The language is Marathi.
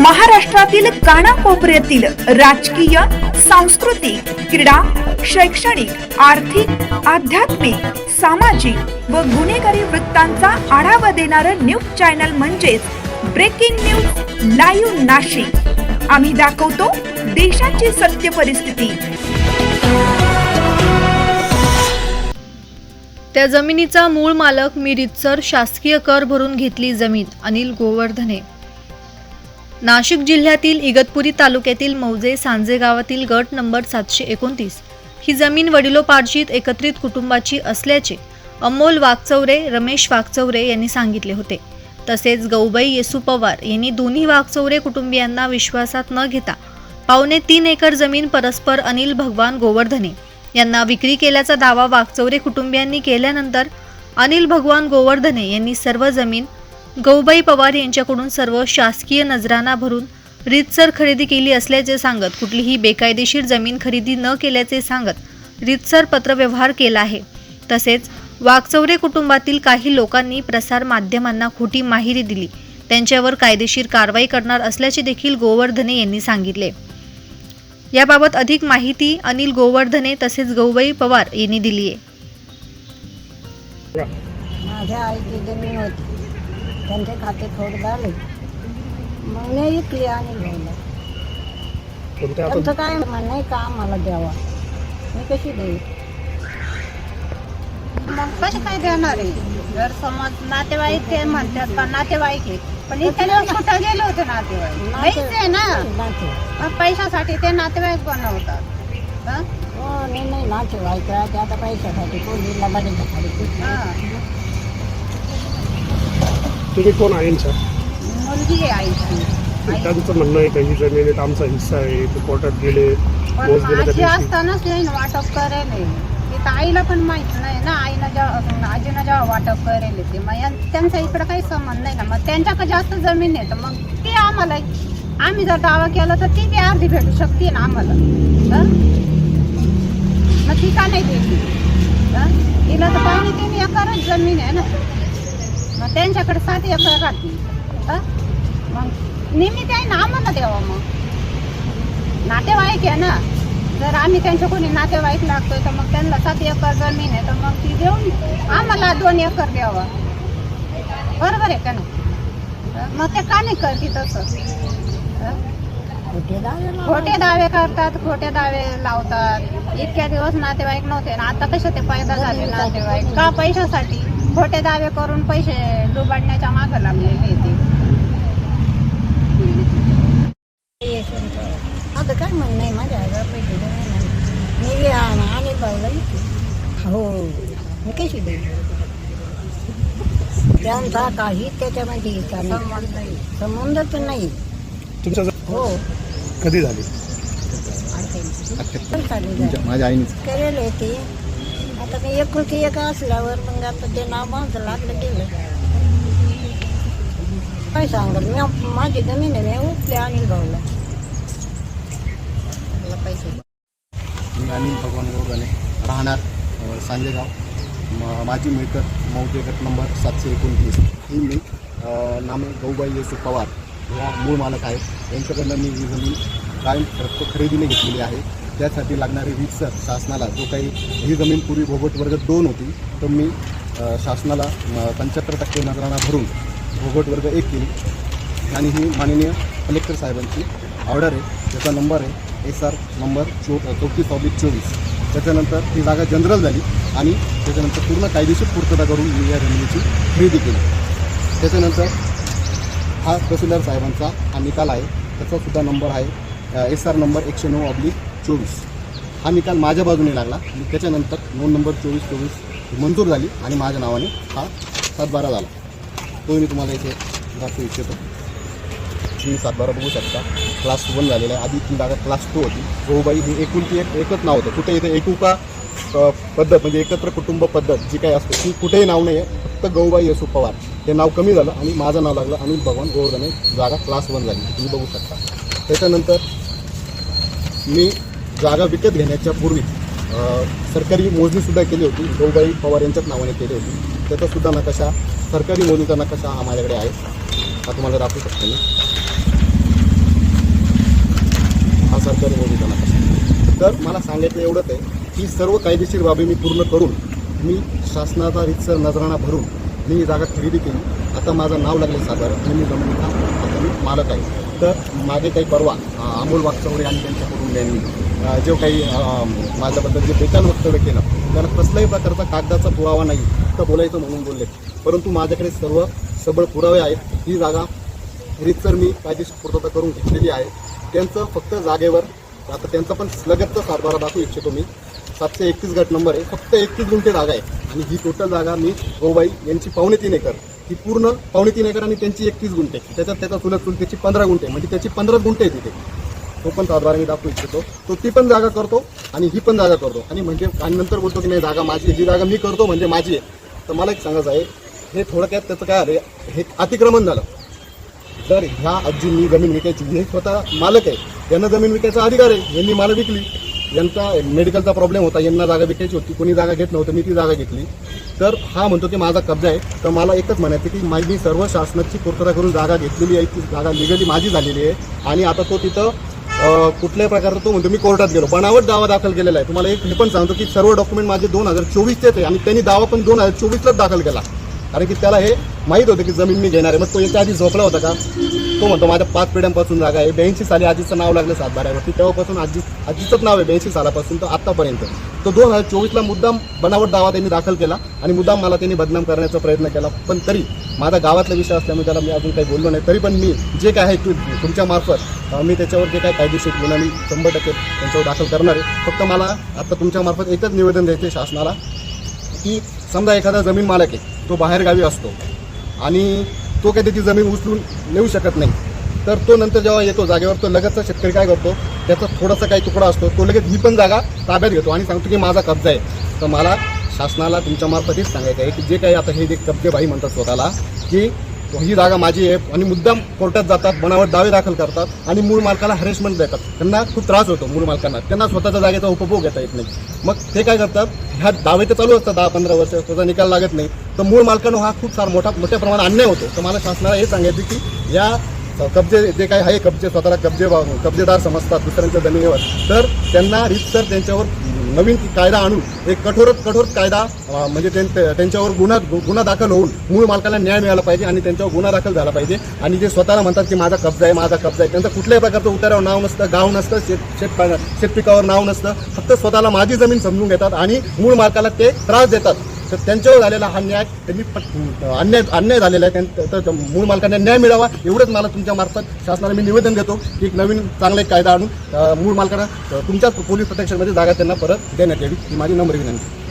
महाराष्ट्रातील कानाकोपऱ्यातील राजकीय सांस्कृतिक क्रीडा शैक्षणिक आर्थिक आध्यात्मिक सामाजिक व गुन्हेगारी वृत्तांचा आढावा देणारं न्यूज चॅनल म्हणजेच ब्रेकिंग न्यूज लाईव्ह नाशिक. आम्ही दाखवतो देशाची सत्य परिस्थिती. त्या जमिनीचा मूळ मालक मिरितसर शासकीय कर भरून घेतली जमीन अनिल गोवर्धने. नाशिक जिल्ह्यातील इगतपुरी तालुक्यातील मौजे सांजे गावातील गट नंबर सातशे एकोणतीस. ही जमीन वडिलोपार्जित एकत्रित कुटुंबाची असल्याचे अमोल वाघचौरे रमेश वाघचौरे यांनी सांगितले होते. तसेच गौबाई येसू पवार यांनी दोन्ही वाघचौरे कुटुंबियांना विश्वासात न घेता पावणे तीन एकर जमीन परस्पर अनिल भगवान गोवर्धने यांना विक्री केल्याचा दावा वाघचौरे कुटुंबियांनी केल्यानंतर अनिल भगवान गोवर्धने यांनी सर्व जमीन गौबाई पवार यांच्याकडून सर्व शासकीय नजराना भरून रीतसर खरेदी केली असल्याचे सांगत कुठलीही बेकायदेशीर जमीन खरेदी न केल्याचे सांगत रीतसर पत्रव्यवहार केला आहे. तसेच वागचौरे कुटुंबातील काही लोकांनी प्रसार माध्यमांना खोटी माहिती दिली. त्यांच्यावर कायदेशीर कारवाई करणार असल्याचे देखील गोवर्धने यांनी सांगितले. याबाबत अधिक माहिती अनिल गोवर्धने तसेच गौबाई पवार यांनी दिली आहे माझ्या आईची जमीन होती. त्यांचे खाते फोड झाले. मग मी विकली आणि तुमच्या त्यांचं काय म्हणणं आहे? का आम्हाला द्यावा? मी कशी देईल मग कसे काय देणार आहे? जर समज नातेवाईक ते म्हणतात का नातेवाईक आहे. पण इथे कुठं गेले होते नातेवाईक. नाहीच आहे ना? नाते मग पैशासाठी ते नातेवाईक बनवतात. हं? हो नाही नाही नाते व्हायचं ते आता पैशासाठी बरेच हा. तुम्ही कोण आहे सर मुलगी आहे आईची. आई- त्यांचं म्हणणं आहे का ही जमिनीत आमचा हिस्सा आहे ते कोर्टात गेले पण मोज दिला त्या माझी दिवशी. असतानाच नाही वाटप करेल. आहे. ते तर आईला पण माहीत नाही ना आईनं जेव्हा आजीनं जेव्हा वाटप करेल ते मग या- त्यांचा इकडं काही संबंध नाही ना. मग त्यांच्याकडे जास्त जमीन आहे तर मग ते आम्हाला आम्ही जर दावा केला तर ती बी अर्धी भेटू शकते ना आम्हाला. हं? मग ती का नाही हं? तिला तर पाणी तीन एकरच जमीन आहे ना. मग त्यांच्याकडे सात एकर राहते. हं? मग निमित्त आहे ना आम्हाला द्यावा मग. नातेवाईक आहे ना. जर आम्ही त्यांच्या कोणी नातेवाईक लागतोय तर मग त्यांना सात एकर जमीन आहे तर मग ती देऊन आम्हाला दोन एकर द्यावं. बरोबर आहे का नाही? मग ते का नाही करते तसं. खोटे दावे करतात खोटे दावे लावतात. इतक्या दिवस नातेवाईक नव्हते ना आता कसे ते पैदा झाले नातेवाईक? का पैशासाठी? खोटे दावे करून पैसे लुबाडण्याच्या मागं लागलेले ते. आता काय म्हणणं आहे? माझ्या आईला पैसे दे. मी आण- विकली. हो. मी कशी देईल त्यांचा काही त्याच्यामध्ये नाही. संबंधच नाही. तुमच्या हो. कधी झाली? माझ्या आईनेच. करेल आहे ते. आता मी भगवान गोरगाने राहणार सांजेगाव. माझी मिळकत नंबर सातशे एकोणतीस. ही मी गौबाई येसू पवार या मूळ मालक आहेत यांच्याकडनं मी ही ज़मीन कायम खरेदीने घेतलेली आहे. त्यासाठी लागणारी रीतसर शासनाला जो काही ही जमीन पूर्वी भोगट वर्ग दोन होती तर मी शासनाला पंच्याहत्तर टक्के नजराणा भरून भोगट वर्ग एक केली. आणि ही माननीय कलेक्टर साहेबांची ऑर्डर आहे त्याचा नंबर आहे एस आर नंबर चो चौतीस ऑब्लिक चोवीस. त्याच्यानंतर ही जागा जनरल झाली आणि त्याच्यानंतर पूर्ण कायदेशीर पूर्तता करून मी या जमिनीची खरेदी केली. त्याच्यानंतर हा तहसीलदार साहेबांचा हा निकाल आहे त्याचासुद्धा नंबर आहे एस आर नंबर एकशे नऊ ऑब्लिक चोवीस. हा निकाल माझ्या बाजूने लागला. आणि त्याच्यानंतर नोंद नंबर चोवीस चोवीस मंजूर झाली आणि माझ्या नावाने हा सातबारा झाला. तो मी तुम्हाला इथे दाखवू इच्छितो. तुम्ही सातबारा बघू शकता. क्लास वन झालेला आहे. आधी ती जागा क्लास टू होती. गोबाई ही एकुलती एक एकच नाव होतं. कुठे इथे एकुका पद्धत म्हणजे एकत्र कुटुंब पद्धत जी काही असते ती कुठेही नाव नाही आहे फक्त गौबाई येसू पवार. हे नाव कमी झालं आणि माझं नाव लागलं अनिल भगवान गोवर्धने. जागा क्लास वन झाली. तुम्ही बघू शकता. त्याच्यानंतर मी जागा विकत घेण्याच्या पूर्वी सरकारी मोजणीसुद्धा केली होती. गौबाई पवार यांच्याच नावाने केली होती. त्याचासुद्धा नकाशा सरकारी मोजणीचा नकाशा हा माझ्याकडे आहे. हा तुम्हाला दाखवू शकतो मी. सरकारी निवेदनात तर मला सांगायचं एवढंच आहे की सर्व कायदेशीर बाबी मी पूर्ण करून मी शासनाचा रितसर नजराणा भरून मी ही जागा खरेदी केली. आता माझं नाव लागलं साधारण आणि मी जमिनीचा आता मी मालक आहे. तर मागे काही परवा अमोल वागचौरे आणि त्यांच्याकडून यांनी जो काही माझ्याबद्दल जे बेकान वक्तव्य केलं त्याला कसल्याही प्रकारचा कागदाचा पुरावा नाही फक्त बोलायचं म्हणून बोलले. परंतु माझ्याकडे सर्व सबळ पुरावे आहेत. ही जागा रितसर मी कायदेशीर पूर्तता करून घेतलेली आहे. त्यांचं फक्त जागेवर आता त्यांचा पण लगतचा सातबारा दाखवू इच्छितो मी. सातशे एकतीस गट नंबर आहे. फक्त एकतीस गुंठे जागा आहे. आणि ही टोटल जागा मी गोबाई यांची पावणे तीन एकर ही पूर्ण पावणे तीन एकर आणि त्यांची एकतीस गुंठे. त्याच्यात त्याचा चुलत चुलतीची त्याची पंधरा गुंठे म्हणजे त्याची पंधरा गुंठे आहे तिथे तो पण सातबारा मी दाखवू इच्छितो. तो ती पण जागा करतो आणि ही पण जागा करतो. आणि म्हणजे आणि नंतर बोलतो की नाही जागा माझी जी जागा मी करतो म्हणजे माझी आहे. तर मला एक सांगायचं आहे हे थोडक्यात त्याचं काय आलं हे अतिक्रमण झालं. तर ह्या आजींनी जमीन विकायची. हे स्वतः मालक आहे. यांना जमीन विकायचा अधिकार आहे. यांनी मला विकली. यांचा मेडिकलचा प्रॉब्लेम होता. यांना जागा विकायची होती. कोणी जागा घेत नव्हतं. मी ती जागा घेतली. तर हा म्हणतो की माझा कब्जा आहे. तर मला एकच म्हणायचं की माझी सर्व शासनाची पूर्तता करून जागा घेतलेली आहे. ती जागा लिगली माझी झालेली आहे. आणि आता तो तिथं कुठल्याही प्रकारचा तो म्हणतो मी कोर्टात गेलो. बनावट दावा दाखल केलेला आहे. तुम्हाला एक हे पण सांगतो की सर्व डॉक्युमेंट माझे दोन हजार चोवीसचेच आहे आणि त्यांनी दावा पण दोन हजार चोवीसलाच दाखल केला. कारण की त्याला हे माहीत होतं की जमीन मी घेणार आहे. मग तो याच्या आधी झोपला होता का? तो म्हणतो माझ्या पाच पिढ्यांपासून जागा आहे. ब्याऐंशी साली आजीचं नाव लागलं सातबाऱ्यावरती. तेव्हापासून आजी आजीचंच नाव आहे ब्याऐंशी सालापासून. तर आत्तापर्यंत. तो दोन हजार चोवीसला मुद्दाम बनावट दावा त्यांनी दाखल केला आणि मुद्दाम मला त्यांनी बदनाम करण्याचा प्रयत्न केला. पण तरी माझा गावातला विषय असल्यामुळे त्याला मी अजून काही बोललो नाही. तरी पण मी जे काय आहे तुमच्या मार्फत मी त्याच्यावर जे काय कायदेशीर गुन्हा मी शंभर टक्के त्यांच्यावर दाखल करणार आहे. फक्त मला आता तुमच्या मार्फत एकच निवेदन द्यायचे शासनाला की समजा एखादा जमीन मालक आहे तो बाहेरगावी असतो आणि तो काही त्याची जमीन उचलून नेऊ शकत नाही तर तो नंतर जेव्हा येतो जागेवर तो लगतचा शेतकरी काय करतो? त्याचा थोडासा काही तुकडा असतो तो लगेच ही पण जागा ताब्यात घेतो आणि सांगतो की माझा कब्जा आहे. तर मला शासनाला तुमच्यामार्फतच सांगायचं आहे की जे काही आता हे जे कब्जेबाई म्हणतात स्वतःला की ही जागा माझी आहे आणि मुद्दाम कोर्टात जातात बनावट दावे दाखल करतात आणि मूळ मालकाला हरेसमेंट देतात. त्यांना खूप त्रास होतो मूळ मालकांना. त्यांना स्वतःच्या जागेचा उपभोग घेता येत नाही. मग ते काय करतात? ह्या दावे तर चालू असतात दहा पंधरा वर्ष त्याचा निकाल लागत नाही. तर मूळ मालकांना हा खूप सार मोठा मोठ्या प्रमाणात अन्याय होतो. तर मला शासनाला हे सांगायचं की या कब्जे जे काही आहे कब्जे स्वतःला कब्जे कब्जेदार समजतात दुसऱ्यांच्या जमिनीवर तर त्यांना रितसर त्यांच्यावर नवीन कायदा आणून एक कठोर कठोर कायदा म्हणजे त्यांच्यावर गुन्हा गुन्हा दाखल होऊन मूळ मालकाला न्याय मिळाला पाहिजे आणि त्यांच्यावर गुन्हा दाखल झाला पाहिजे. आणि जे स्वतःला म्हणतात की माझा कब्जा आहे माझा कब्जा आहे त्यांचं कुठल्याही प्रकारचं उतारावर नाव नसतं गाव नसतं शेत शेत शेतपिकावर नाव नसतं फक्त स्वतःला माझी जमीन समजून घेतात आणि मूळ मालकाला ते त्रास देतात. तर त्यांच्यावर झालेला हा न्याय त्यांनी अन्याय अन्याय झालेला आहे. त्यां- तर- मूळ मालकांना न्याय मिळावा एवढंच मला तुमच्या मार्फत शासनाला मी निवेदन देतो की एक नवीन चांगला एक कायदा आणून मूळ मालकांना तुमच्याच पोलीस प्रोटेक्शनमध्ये जागा त्यांना परत देण्यात यावी. ही माझी नम्र विनंती.